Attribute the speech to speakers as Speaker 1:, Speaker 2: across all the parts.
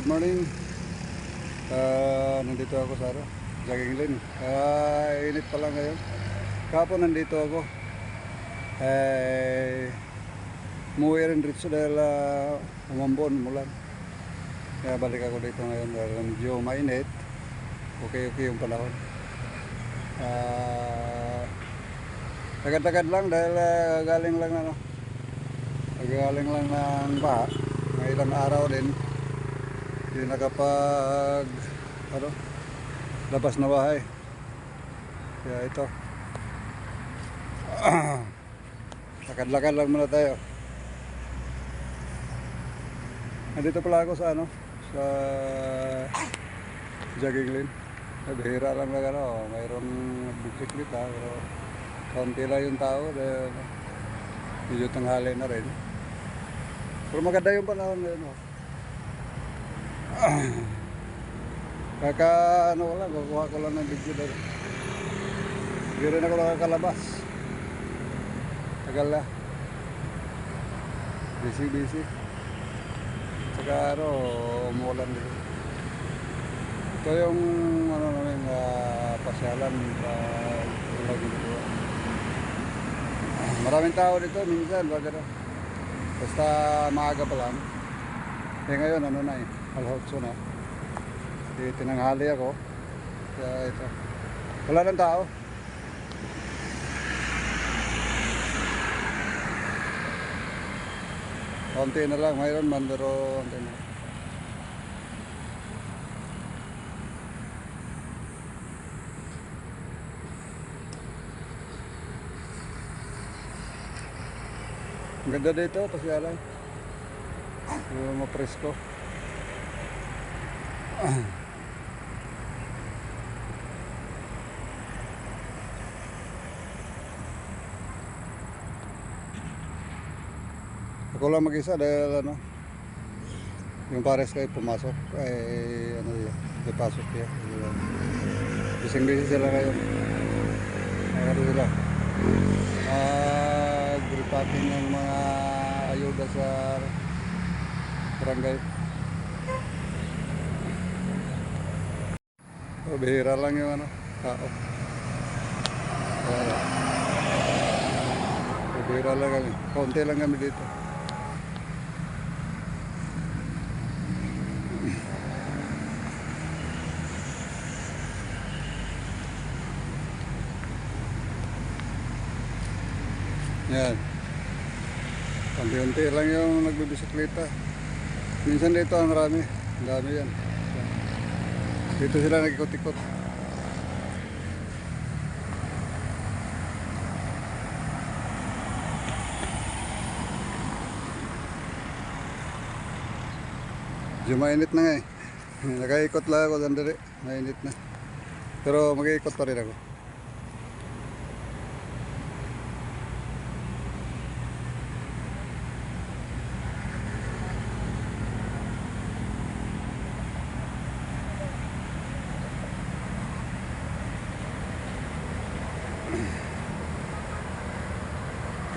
Speaker 1: good morning. Ah, nandito ako sa ano, jogging lane. Ah, init pa lang ngayon. Kapon nandito ako. Eh, umuwi rin dito dahil uh, umambon, mulan. Kaya balik ako dito ngayon dahil medyo mainit. Okay, okay yung panahon. Ah, tagad-tagad lang dahil ah, galing lang ano, galing lang ng baha. Mga ilang araw din. Hindi nakapag ano, labas na bahay. Kaya ito. Lakad-lakad lang muna tayo. Nandito pala ako sa ano, sa jogging lane. Sa bihira lang lang ano, mayroong bisikleta pero kaunti lang yung tao dahil medyo tanghali na rin. Pero maganda yung panahon ngayon. Oh. Kaka ano ko lang, kukuha ko lang ng video dahil. Hindi rin ako nakakalabas. Tagal na. Busy, busy. Saka ano, umulan din. Ito yung ano namin, uh, pasyalan uh, lagi dito. Maraming tao dito minsan, wag ano. Basta maaga pa lang. Eh ngayon, ano na eh, alhotso na. Eh, tinanghali ako. Kaya ito. Wala ng tao. Konti na lang, mayroon man pero konti na. Ang ganda dito, pasyalan. Yung mapresko. Ako lang mag-isa dahil ano, yung pares kayo pumasok, ay ano yun, may pasok yan. Bising-bising sila ngayon. Ano sila? Mag-repacking ng mga ayuda sa barangay. Oh, bihira lang yung ano, tao. Wala. Bihira lang kami. Kaunti lang kami dito. Yan. Unti-unti lang yung nagbibisikleta. Minsan dito ang marami. Ang dami yan. Dito sila nagikot-ikot. Medyo mainit na nga eh. Nakaikot lang ako sandali. Mainit na. Pero mag-iikot pa rin ako.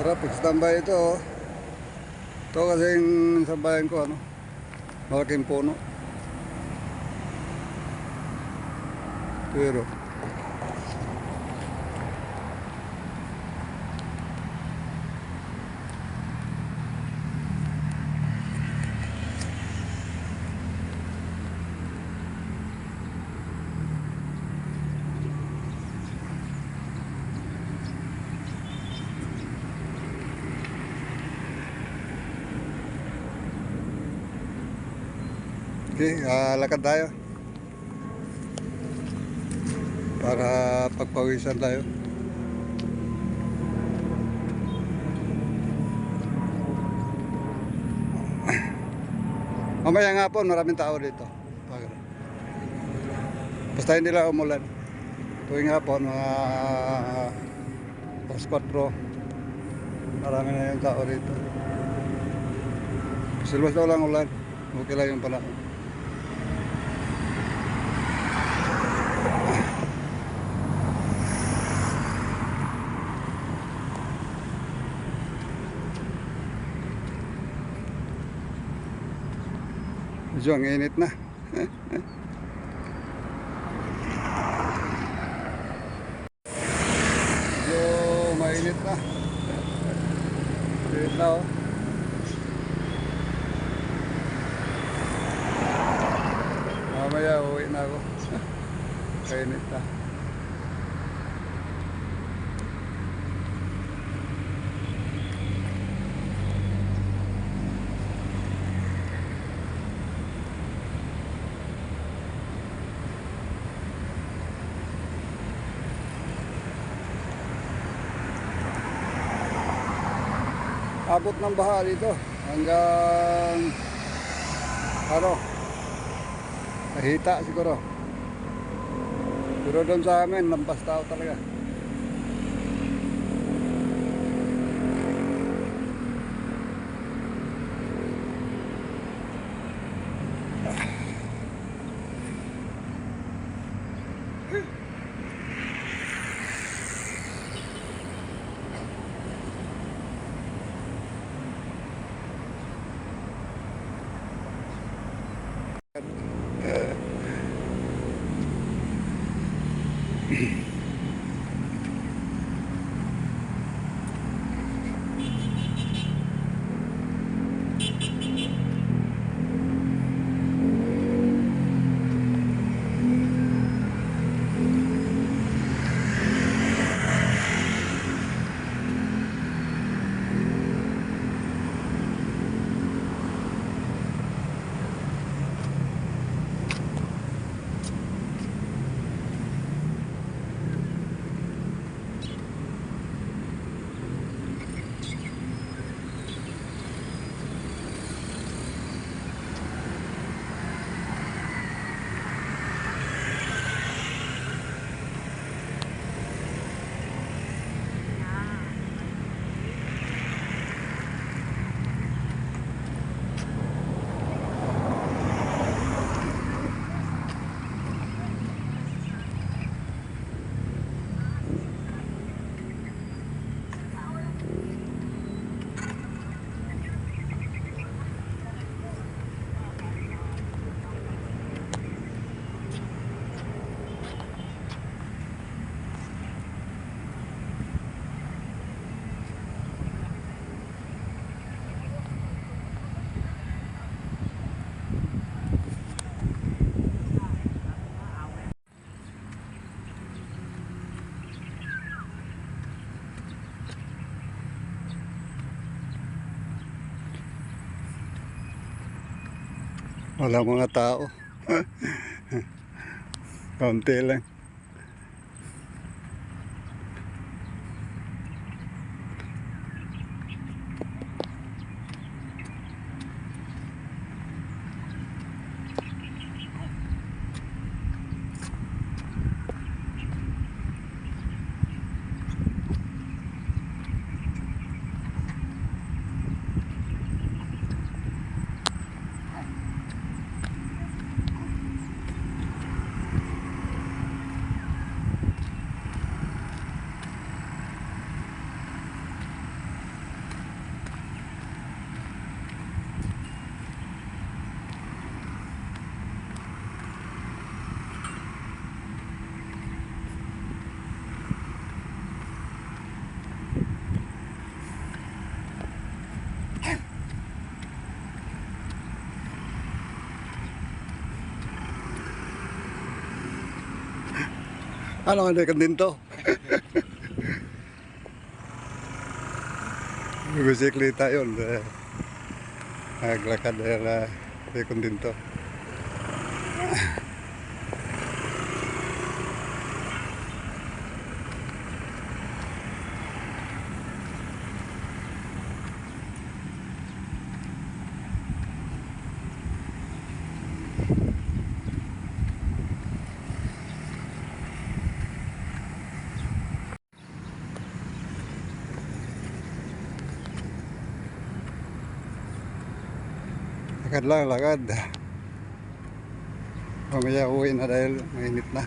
Speaker 1: Tara, pag-standby ito. oh. Ito kasi yung sa bayan ko, ano, malaking puno. Pero, okay, ah, lakad tayo. Para pagpawisan tayo. Mamaya nga po, maraming tao dito. Basta hindi lang umulan. Tuwing hapon, mga alas 4, marami na yung tao dito. Silbas daw lang ulan. Okay lang yung panahon. Medyo ang init na. Medyo mainit na. Mainit na oh. Mamaya uwi na ako. Kainit na. Abot ng baha dito. Hanggang ano? Kahita siguro. Pero doon sa amin lampas tao talaga wala mga tao. Kaunti lang ano nga kan din to Bisikleta yun. Eh, naglakad na ikon din to. lakad lang lakad. Mamaya uwi na dahil mainit na.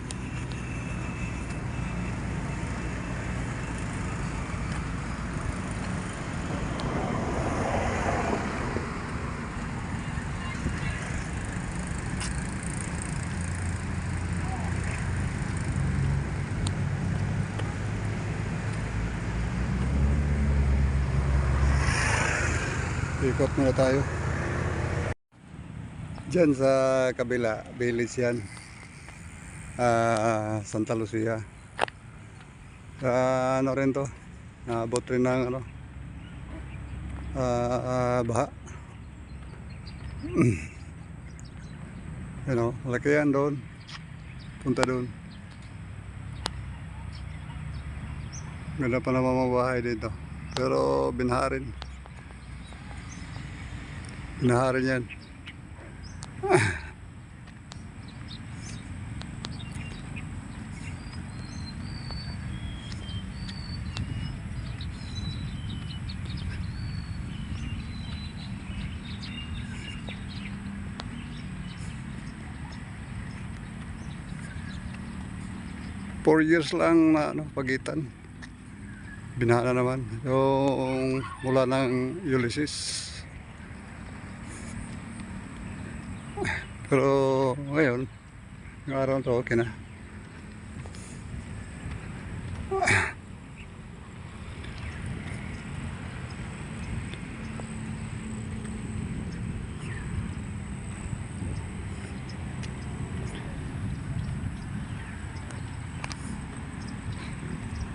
Speaker 1: Ikot muna tayo. Diyan sa kabila, village yan. Ah, Santa Lucia. Sa ano rin to, naabot rin ng ano, ah, ah, baha. Ano, malaki yan doon. Punta doon. Ganda pa naman mga bahay dito. Pero binaha rin. Binaha rin yan. Four years lang na ano, pagitan. Binaha na naman. Yung mula ng Ulysses. Pero ngayon, yung araw to, okay na.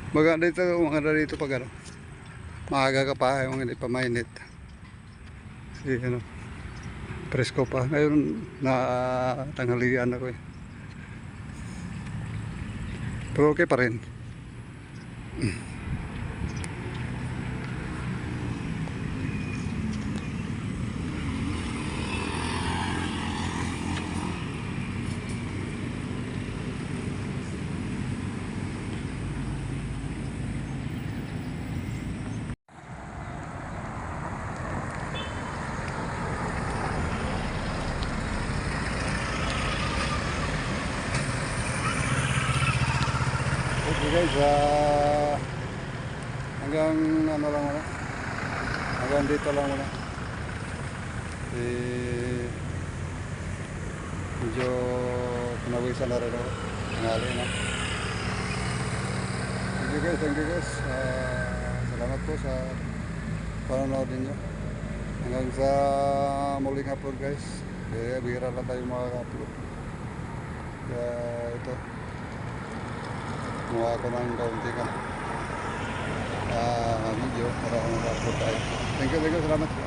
Speaker 1: Maganda dito, maganda dito pag ano. Maaga ka pa, yung hindi pa mainit. Kasi ano, presko pa. Ngayon, na tanghalian ako eh. Pero okay pa rin. Okay guys, ah, hanggang ano lang muna. Hanggang dito lang muna. Eh, medyo pinawisan na rin ako. Tangali na. Thank you guys, thank you guys. Ah, salamat po sa panonood ninyo. Hanggang sa muling upload guys. Kaya bihira lang tayo makaka-upload. Kaya ito. Kumuha ako ng kaunti ka. Ah, video para makapload tayo. Thank you, thank you, salamat.